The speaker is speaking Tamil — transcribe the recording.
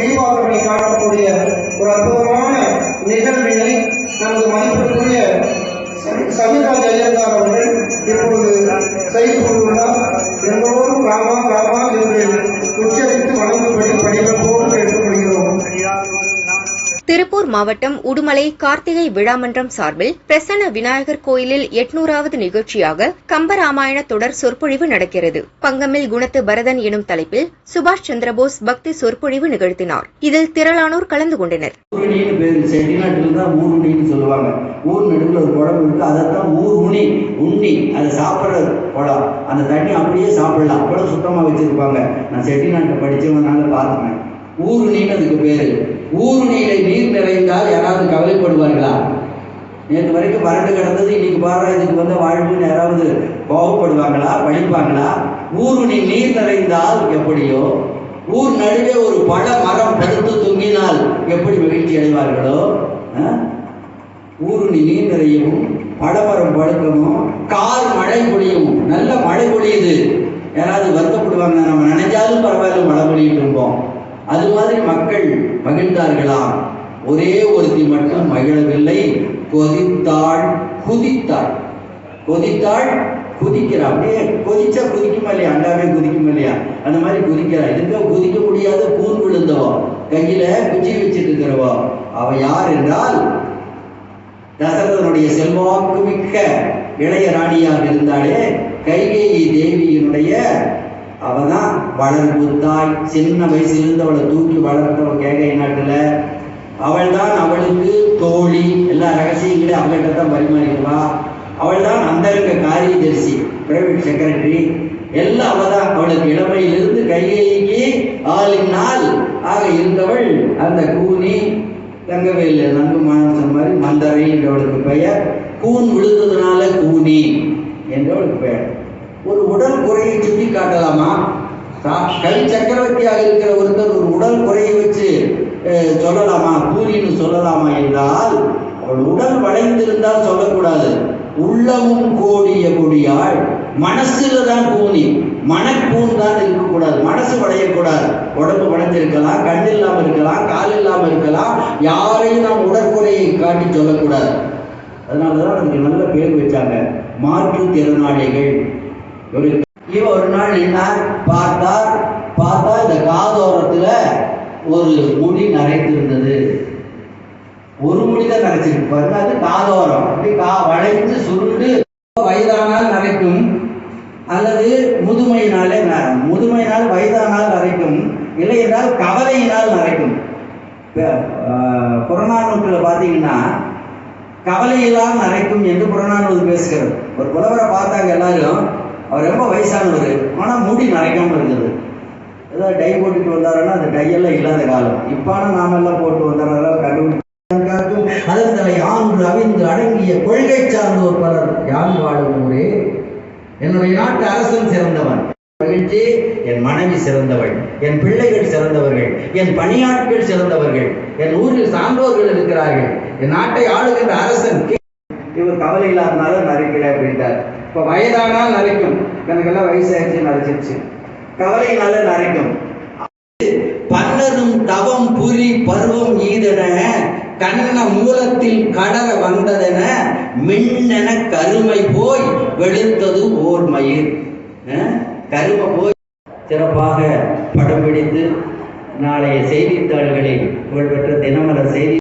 தீபாவளி காணக்கூடிய ஒரு அற்புதமான நிகழ்வினை நமது மதிப்பிற்குரிய ச- சமிதா ஜெயலலிதா அவர்கள் திருப்பூர் மாவட்டம் உடுமலை கார்த்திகை விழாமன்றம் சார்பில் பிரசன்ன விநாயகர் கோயிலில் எட்நூறாவது நிகழ்ச்சியாக கம்பராமாயண தொடர் சொற்பொழிவு நடக்கிறது. பங்கமில் குணத்து பரதன் எனும் தலைப்பில் சுபாஷ் சந்திரபோஸ் பக்தி சொற்பொழிவு நிகழ்த்தினார். இதில் திரளானோர் கலந்து கொண்டனர். ஊர் நடுவில் ஒரு குழம்பு இருக்கு அதைத்தான் ஊர்முனி உண்ணி அதை சாப்பிட்ற குளம் அந்த தண்ணி அப்படியே சாப்பிடலாம். அவ்வளோ சுத்தமாக வச்சிருப்பாங்க. நான் செட்டிநாட்டை படித்தவனால பார்த்துனேன் ஊருணின்னு அதுக்கு பேர். ஊருணியில நீர் நிறைந்தால் யாராவது கவலைப்படுவார்களா? நேற்று வரைக்கும் வறண்டு கிடந்தது இன்னைக்கு பாரு இதுக்கு வந்து வாழ்வுன்னு யாராவது கோவப்படுவாங்களா? படிப்பாங்களா ஊருணி நீர் நிறைந்தால் எப்படியோ ஊர் நடுவே ஒரு பழ மரம் படுத்து தூங்கினால் எப்படி மகிழ்ச்சி அடைவார்களோ? ஊருணி நீர் நிறையவும் பழமரம் படுக்கணும் கார் மழை பொழியும் நல்ல மழை பொழியுது. யாராவது வருத்தப்படுவாங்க நம்ம நினைஞ்சாலும் பரவாயில்ல மழை பொழியிட்டு இருப்போம் அது மாதிரி மக்கள் மகிழ்ந்தார்களா ஒரே ஒருத்தி மட்டும் மகிழவில்லை. கொதித்தாள் குதித்தாள். கொதித்தாள் குதிக்கிறா. அப்படியே கொதிச்சா குதிக்குமா இல்லையா? அண்டாவே குதிக்குமா இல்லையா? அந்த மாதிரி குதிக்கிறா. இதுக்கு குதிக்க முடியாத கூன் விழுந்தவா? கையில குச்சி வச்சிட்டு இருக்கிறவா? அவ யார் என்றால் தசரதனுடைய செல்வாக்கு மிக்க இளைய ராணியாக இருந்தாலே கைகேயி தேவியினுடைய அவதான் வளர்ப்பு தாய். சின்ன வயசுல இருந்து அவளை தூக்கி வளர்த்தவன் கேகை நாட்டில். அவள் தான் அவளுக்கு தோழி. எல்லா ரகசியங்களையும் அவள்கிட்ட தான் பரிமாறிக்குவா அவள் தான் அந்தரங்க காரியதரிசி பிரைவேட் செக்ரட்டரி எல்லாம் அவள் தான் அவளுக்கு இளமையிலிருந்து கைகேயிக்கு ஆளின் நாள் ஆக இருந்தவள் அந்த கூனி. தங்கவேலு நன்கு மாணவன் சொன்ன மாதிரி மந்தரை என்றவளுக்கு பெயர். கூன் விழுந்ததுனால கூனி என்றவளுக்கு பெயர். ஒரு உடல் குறையை சுட்டி காட்டலாமா? கை சக்கரவர்த்தியாக இருக்கிற ஒருத்தர் ஒரு உடல் குறையை வச்சு சொல்லலாமா? கூறின்னு சொல்லலாமா என்றால் அவள் உடல் வளைந்திருந்தால் சொல்லக்கூடாது. உள்ளமும் கோடிய கொடியாள். மனசுல தான் கூனி. மனக்கூன் தான் இருக்கக்கூடாது. மனசு வளையக்கூடாது. உடம்பு வளைஞ்சிருக்கலாம் கண் இல்லாம இருக்கலாம் கால் இல்லாம இருக்கலாம். யாரையும் நாம் உடற்குறையை காட்டி சொல்லக்கூடாது. அதனாலதான் அதுக்கு நல்ல பேர் வச்சாங்க. மாற்றுத்திறனாளிகள். ஒரு ஒரு நாள் என்னார் பார்த்தார். பார்த்தா இந்த காதோரத்துல ஒரு முடி நரைத்திருந்தது. ஒரு முடி தான் நரைச்சிருக்கு. பாருங்க அது காதோரம். அப்படி கா வளைந்து சுருண்டு வயதானால் நரைக்கும். அல்லது முதுமையினாலே ந- முதுமையினால் வயதானால் நரைக்கும். இல்லை என்றால் கவலையினால் நரைக்கும். ஆஹ், புறநானூற்றில் பார்த்தீங்கன்னா கவலையெல்லாம் நரைக்கும் என்று புறநானூறு பேசுகிறது. ஒரு புலவரை பார்த்தாங்க எல்லாரும். அவர் ரொம்ப வயசானவர். ஆனால் முடி நரைக்காமல் இருந்தது. ஏதாவது டை போட்டுட்டு வந்தாருன்னா அந்த டையெல்லாம் இல்லாத காலம். இப்பான நாமெல்லாம் போட்டு வந்தாரெல்லாம் அதன் தலை ஆண்டு அவிந்து அடங்கிய கொள்கை சார்ந்தோர் பலர். யான் வாழும் ஊரே? என்னுடைய நாட்டு அரசன் சிறந்தவன். மகிழ்ச்சி என் மனைவி சிறந்தவள். என் பிள்ளைகள் சிறந்தவர்கள். என் பணியாட்கள் சிறந்தவர்கள். என் ஊரில் சான்றோர்கள் இருக்கிறார்கள். என் நாட்டை ஆளுகின்ற அரசன் இவர் கவலை இல்லாதனால நரைக்கல அப்படின்ட்டார் இப்ப வயதானால் நரைக்கும். எனக்கெல்லாம் வயசாயிருச்சு நரைச்சிருச்சு. கவலையினால நரைக்கும். பன்னரும் தவம் புரி பருவம் ஈதென கண்ண மூலத்தில் கடற வந்ததென மின்னென கருமை போய் வெளுத்தது ஓர் மயிர். அஹ், கருமை போய் சிறப்பாக படம் பிடித்து நாளைய செய்தித்தாள்களில் புகழ்பெற்ற தினமலர் செய்தி